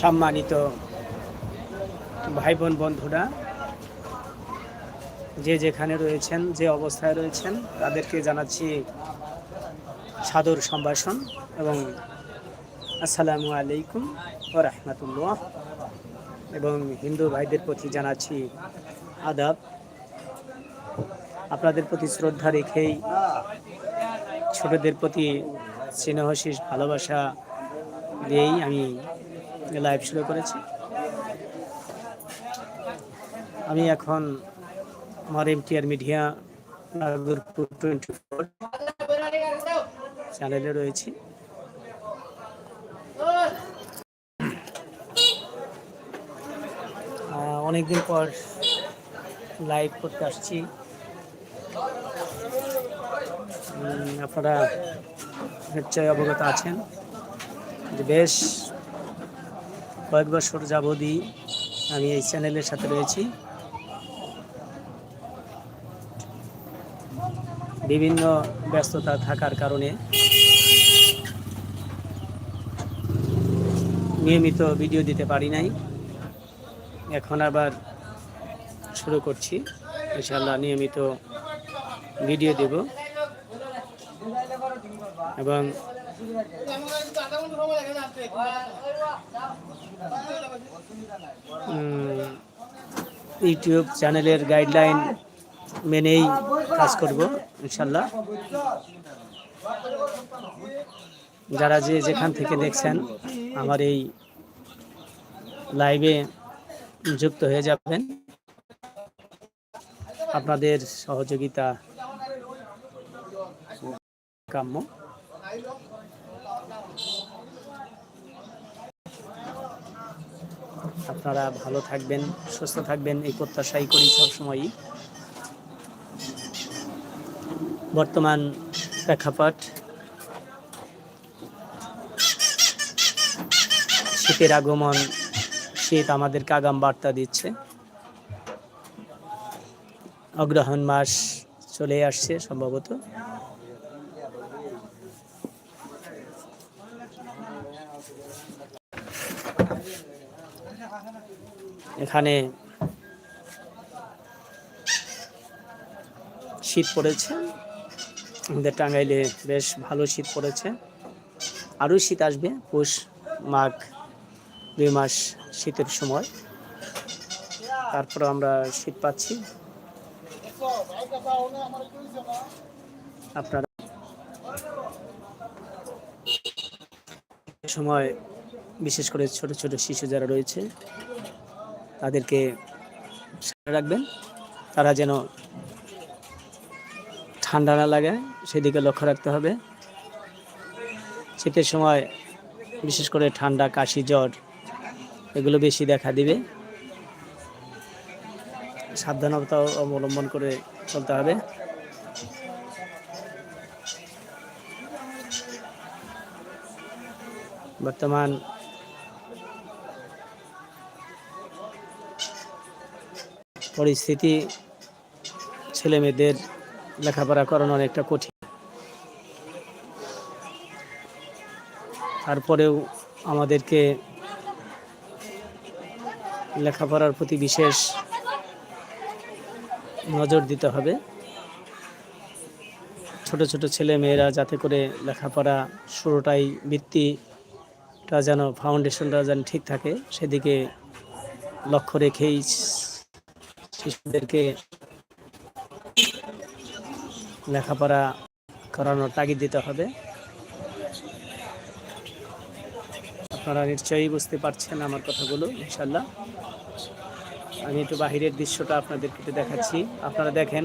সম্মানিত ভাই বোন বন্ধুরা, যে যেখানে রয়েছেন, যে অবস্থায় রয়েছেন, তাদেরকে জানাচ্ছি সাদর সম্ভাষণ এবং আসসালামু আলাইকুম ও রহমতুল্লাহ। এবং হিন্দু ভাইদের প্রতি জানাচ্ছি আদাব। আপনাদের প্রতি শ্রদ্ধা রেখেই ছোটদের প্রতি স্নেহশীষ ভালোবাসা দিয়েই আমি লাইভ শুরু করেছি। আমি এখন আমার MTR media Nagarpur twenty four চ্যানেলে রয়েছি অনেকদিন পর লাইভ করতে আসছি। আপনারা নিশ্চয়ই অবগত আছেন বেশ কয়েক বছর যাবতই আমি এই চ্যানেলের সাথে রয়েছি। বিভিন্ন ব্যস্ততা থাকার কারণে নিয়মিত ভিডিও দিতে পারি নাই। এখন আবার শুরু করছি। ইনশাল্লাহ নিয়মিত ভিডিও দেব। এবং ইউটিউব চ্যানেলের গাইডলাইন মেনেই কাজ করব, ইনশাল্লাহ। যারা যে যেখান থেকে দেখছেন, আমার এই লাইভে যুক্ত হয়ে যাবেন। আপনাদের সহযোগিতা কাম্য। আপনারা ভালো থাকবেন, সুস্থ থাকবেন, এই প্রত্যাশাই করি সবসময়ই। বর্তমান প্রেক্ষাপট, শীতের আগমন, শীত আমাদেরকে আগাম বার্তা দিচ্ছে। অগ্রহণ মাস চলে আসছে সম্ভবত। এখানে শীত পড়েছে। আমাদের টাঙ্গাইলে বেশ ভালো শীত পড়েছে। আরও শীত আসবে, পৌষ মাঘ দুই মাস শীতের সময়। তারপর আমরা শীত পাচ্ছি। আপনারা সময় বিশেষ করে ছোট ছোট শিশু যারা রয়েছে তাদেরকে রাখবেন। তারা যেন ঠান্ডা না লাগে, সেদিকে লক্ষ্য রাখতে হবে। শীতের সময় বিশেষ করে ঠান্ডা, কাশি, জ্বর, এগুলো বেশি দেখা দিবে। সাবধানতা অবলম্বন করে চলতে হবে। বর্তমান পরিস্থিতি ছেলে মেয়েদের লেখাপড়া করানো অনেকটা কঠিন। তারপরেও আমাদেরকে লেখাপড়ার প্রতি বিশেষ নজর দিতে হবে। ছোট ছোট ছেলে মেয়েরা যাতে করে লেখাপড়া শুরুটাই বৃত্তিটা যেন ফাউন্ডেশনটা যেন ঠিক থাকে, সেদিকে লক্ষ্য রেখেই শিশুদেরকে লেখাপড়া করানোর তাগিদ দিতে হবে। আপনারা নিশ্চয়ই বুঝতে পারছেন আমার কথাগুলো ইনশাল্লাহ আমি একটু বাহিরের দৃশ্যটা আপনাদেরকে দেখাচ্ছি। আপনারা দেখেন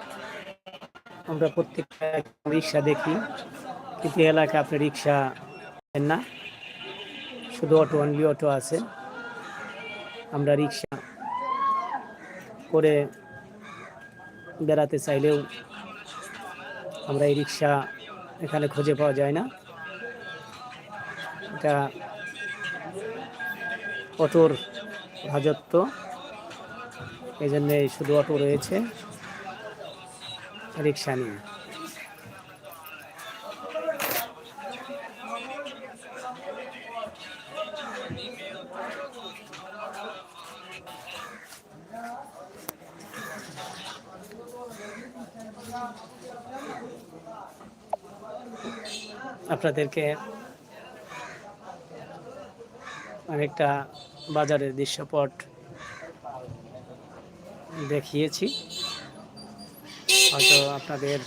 আমরা প্রত্যেকটা রিক্সা দেখি। কিন্তু এলাকায় আপনি রিক্সা না। শুধু অটো অনলি অটো আছে। আমরা রিক্সা করে বেড়াতে চাইলেও আমরা এই রিক্সা এখানে খুঁজে পাওয়া যায় না। এটা অটোর রাজত্ব। এই জন্যে শুধু অটো রয়েছে। রিক্সা নিয়ে। আপনাদেরকে অনেকটা বাজারের দৃশ্যপট দেখিয়েছি। হয়তো আপনাদের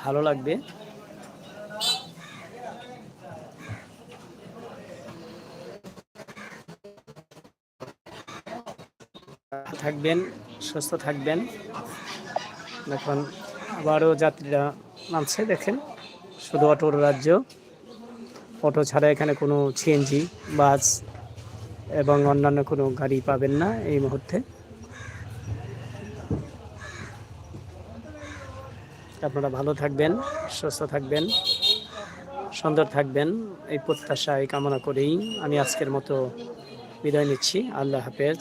ভালো লাগবে। থাকবেন, সুস্থ থাকবেন। এখন আবারও যাত্রীরা নামছে, দেখেন। শুধু অটোর রাজ্য। অটো ছাড়া এখানে কোনো সিএনজি বাস এবং অন্যান্য কোনো গাড়ি পাবেন না এই মুহূর্তে। আপনারা ভালো থাকবেন, সুস্থ থাকবেন, সুন্দর থাকবেন। এই প্রত্যাশা, এই কামনা করেই আমি আজকের মতো বিদায় নিচ্ছি। আল্লাহ হাফেজ।